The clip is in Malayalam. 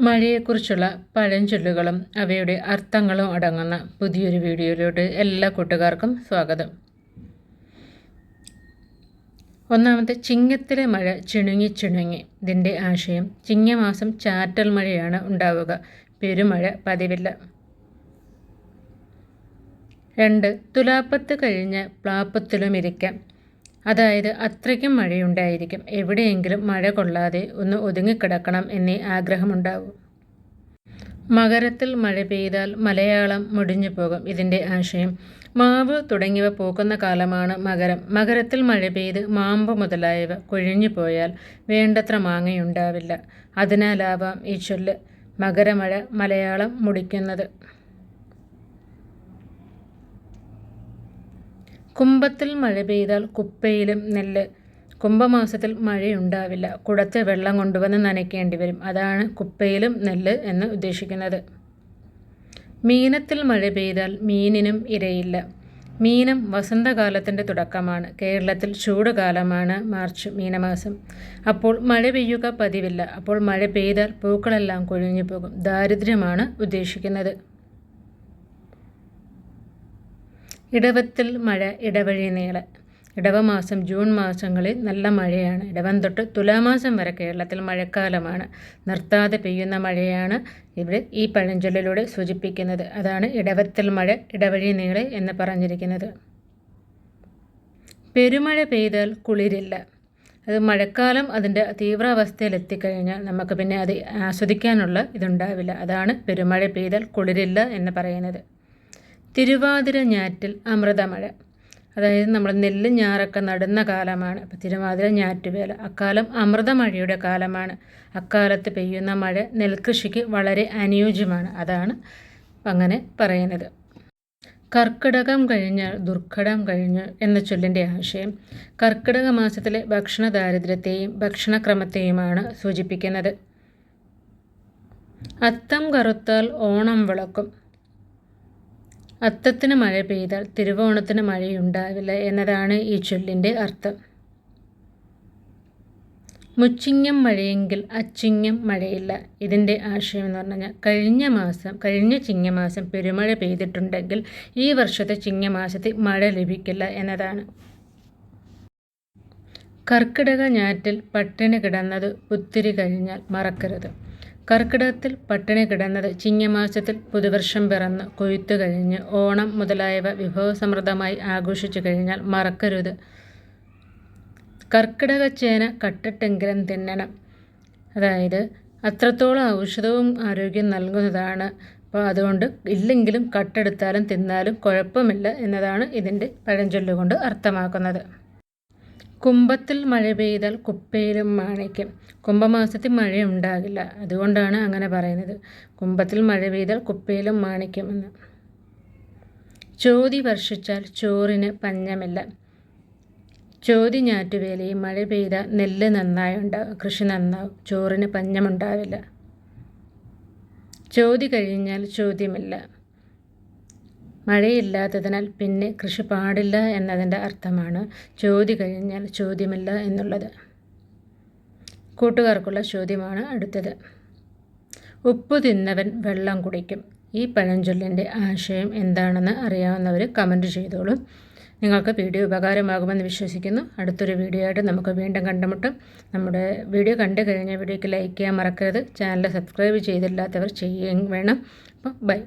മഴയെക്കുറിച്ചുള്ള പഴഞ്ചൊല്ലുകളും അവയുടെ അർത്ഥങ്ങളും അടങ്ങുന്ന പുതിയൊരു വീഡിയോയിലോട്ട് എല്ലാ കൂട്ടുകാർക്കും സ്വാഗതം. ഒന്നാമത്തെ ചിങ്ങത്തിലെ മഴ ചിണുങ്ങി ചിണുങ്ങി. ഇതിന്റെ ആശയം ചിങ്ങമാസം ചാറ്റൽ മഴയാണ് ഉണ്ടാവുക. പെരുമഴ പതിവില്ല. രണ്ട് തുലാപ്പത്ത് കഴിഞ്ഞ് പ്ലാപ്പത്തിലും ഇരിക്കാം അതായത് അത്രയ്ക്കും മഴയുണ്ടായിരിക്കും. എവിടെയെങ്കിലും മഴ കൊള്ളാതെ ഒന്ന് ഒതുങ്ങിക്കിടക്കണം എന്നേ ആഗ്രഹമുണ്ടാവും. മകരത്തിൽ മഴ പെയ്താൽ മലയാളം മുടിഞ്ഞു പോകും ഇതിന്റെ ആശയം. മാവ് തുടങ്ങിയവ പൂക്കുന്ന കാലമാണ് മകരം. മകരത്തിൽ മഴ പെയ്ത് മാമ്പ് മുതലായവ കൊഴിഞ്ഞു പോയാൽ വേണ്ടത്ര മാങ്ങയുണ്ടാവില്ല. അതിനാലാവാം ഈ ചൊല്ല്. മകരമഴ മലയാളം മുടിക്കുന്നത്. കുംഭത്തിൽ മഴ പെയ്താൽ കുപ്പയിലും നെല്ല്. കുംഭമാസത്തിൽ മഴയുണ്ടാവില്ല. കുടത്തെ വെള്ളം കൊണ്ടുവന്ന് നനയ്ക്കേണ്ടി വരും. അതാണ് കുപ്പയിലും നെല്ല് എന്ന് ഉദ്ദേശിക്കുന്നത്. മീനത്തിൽ മഴ പെയ്താൽ മീനിനും ഇരയില്ല. മീനം വസന്തകാലത്തിന്റെ തുടക്കമാണ്. കേരളത്തിൽ ചൂടുകാലമാണ് മാർച്ച് മീനമാസം. അപ്പോൾ മഴ പെയ്യുക പതിവില്ല. അപ്പോൾ മഴ പെയ്താൽ പൂക്കളെല്ലാം കൊഴിഞ്ഞു പോകും ദാരിദ്ര്യമാണ് ഉദ്ദേശിക്കുന്നത്. ഇടവത്തിൽ മഴ ഇടവഴി നീള. ഇടവമാസം ജൂൺ മാസങ്ങളിൽ നല്ല മഴയാണ്. ഇടവം തൊട്ട് തുലാമാസം വരെ കേരളത്തിൽ മഴക്കാലമാണ്. നിർത്താതെ പെയ്യുന്ന മഴയാണ് ഇവിടെ ഈ പഴഞ്ചൊല്ലിലൂടെ സൂചിപ്പിക്കുന്നത്. അതാണ് ഇടവത്തിൽ മഴ ഇടവഴി നീളെ എന്ന് പറഞ്ഞിരിക്കുന്നത്. പെരുമഴ പെയ്താൽ കുളിരില്ല. അത് മഴക്കാലം അതിന്റെ തീവ്രാവസ്ഥയിൽ എത്തിക്കഴിഞ്ഞാൽ നമുക്ക് പിന്നെ അത് ആസ്വദിക്കാനുള്ള ഇതുണ്ടാവില്ല. അതാണ് പെരുമഴ പെയ്താൽ കുളിരില്ല എന്ന് പറയുന്നത്. തിരുവാതിര ഞാറ്റിൽ അമൃതമഴ. അതായത് നമ്മൾ നെല്ല് ഞാറൊക്കെ നടുന്ന കാലമാണ്. അപ്പോൾ തിരുവാതിര ഞാറ്റുവേല അക്കാലം അമൃതമഴയുടെ കാലമാണ്. അക്കാലത്ത് പെയ്യുന്ന മഴ നെൽകൃഷിക്ക് വളരെ അനുയോജ്യമാണ്. അതാണ് അങ്ങനെ പറയുന്നത്. കർക്കിടകം കഴിഞ്ഞാൽ ദുർഘടം കഴിഞ്ഞു എന്ന ചൊല്ലിന്റെ ആശയം കർക്കിടക മാസത്തിലെ ഭക്ഷണ ദാരിദ്ര്യത്തെയും ഭക്ഷണക്രമത്തെയുമാണ് സൂചിപ്പിക്കുന്നത്. അത്തം കറുത്താൽ ഓണം വിളക്കും. അത്തത്തിന് മഴ പെയ്താൽ തിരുവോണത്തിന് മഴയുണ്ടാവില്ല എന്നതാണ് ഈ ചൊല്ലിന്റെ അർത്ഥം. മുച്ചിങ്ങം മഴയെങ്കിൽ അച്ചിങ്ങം മഴയില്ല ഇതിന്റെ ആശയം എന്ന് പറഞ്ഞു കഴിഞ്ഞാൽ കഴിഞ്ഞ മാസം കഴിഞ്ഞ ചിങ്ങമാസം പെരുമഴ പെയ്തിട്ടുണ്ടെങ്കിൽ ഈ വർഷത്തെ ചിങ്ങമാസത്തിൽ മഴ ലഭിക്കില്ല എന്നതാണ്. കർക്കിടക ഞാറ്റിൽ പട്ടിണി കിടന്നത് പുത്തിരി കഴിഞ്ഞാൽ മറക്കരുത്. കർക്കിടകത്തിൽ പട്ടിണി കിടന്നത് ചിങ്ങമാസത്തിൽ പുതുവർഷം പിറന്ന് കൊയ്ത്തു കഴിഞ്ഞ് ഓണം മുതലായവ വിഭവസമൃദ്ധമായി ആഘോഷിച്ചു കഴിഞ്ഞാൽ മറക്കരുത്. കർക്കിടക ചേന കട്ടിട്ടെങ്കിലും തിന്നണം. അതായത് അത്രത്തോളം ഔഷധവും ആരോഗ്യം നൽകുന്നതാണ്. അപ്പോൾ അതുകൊണ്ട് ഇല്ലെങ്കിലും കട്ടെടുത്താലും തിന്നാലും കുഴപ്പമില്ല എന്നതാണ് ഇതിന്റെ പഴഞ്ചൊല്ലുകൊണ്ട് അർത്ഥമാക്കുന്നത്. കുംഭത്തിൽ മഴ പെയ്താൽ കുപ്പയിലും മാണിക്യം. കുംഭമാസത്തിൽ മഴ ഉണ്ടാകില്ല അതുകൊണ്ടാണ് അങ്ങനെ പറയുന്നത്. കുംഭത്തിൽ മഴ പെയ്താൽ കുപ്പയിലും മാണിക്യമെന്ന് ചോതി വർഷിച്ചാൽ ചോറിന് പഞ്ഞമില്ല. ചോതി ഞാറ്റുവേലയും മഴ പെയ്താൽ നെല്ല് നന്നായി ഉണ്ടാകും കൃഷി നന്നാവും. ചോറിന് പഞ്ഞമുണ്ടാവില്ല. ചോതി കഴിഞ്ഞാൽ ചോദ്യമില്ല. മഴയില്ലാത്തതിനാൽ പിന്നെ കൃഷി പാടില്ല എന്നതിന്റെ അർത്ഥമാണ് ചോദ്യ കഴിഞ്ഞാൽ ചോദ്യമില്ല എന്നുള്ളത്. കൂട്ടുകാർക്കുള്ള ചോദ്യമാണ് അടുത്തത്. ഉപ്പ് തിന്നവൻ വെള്ളം കുടിക്കും. ഈ പഴഞ്ചൊല്ലിന്റെ ആശയം എന്താണെന്ന് അറിയാവുന്നവർ കമന്റ് ചെയ്തോളൂ. നിങ്ങൾക്ക് വീഡിയോ ഉപകാരമാകുമെന്ന് വിശ്വസിക്കുന്നു. അടുത്തൊരു വീഡിയോ ആയിട്ട് നമുക്ക് വീണ്ടും കണ്ടുമുട്ടും. നമ്മുടെ വീഡിയോ കണ്ടു കഴിഞ്ഞ വീഡിയോയ്ക്ക് ലൈക്ക് ചെയ്യാൻ മറക്കരുത്. ചാനൽ സബ്സ്ക്രൈബ് ചെയ്തില്ലാത്തവർ ചെയ്യുകയും വേണം. അപ്പോൾ ബൈ.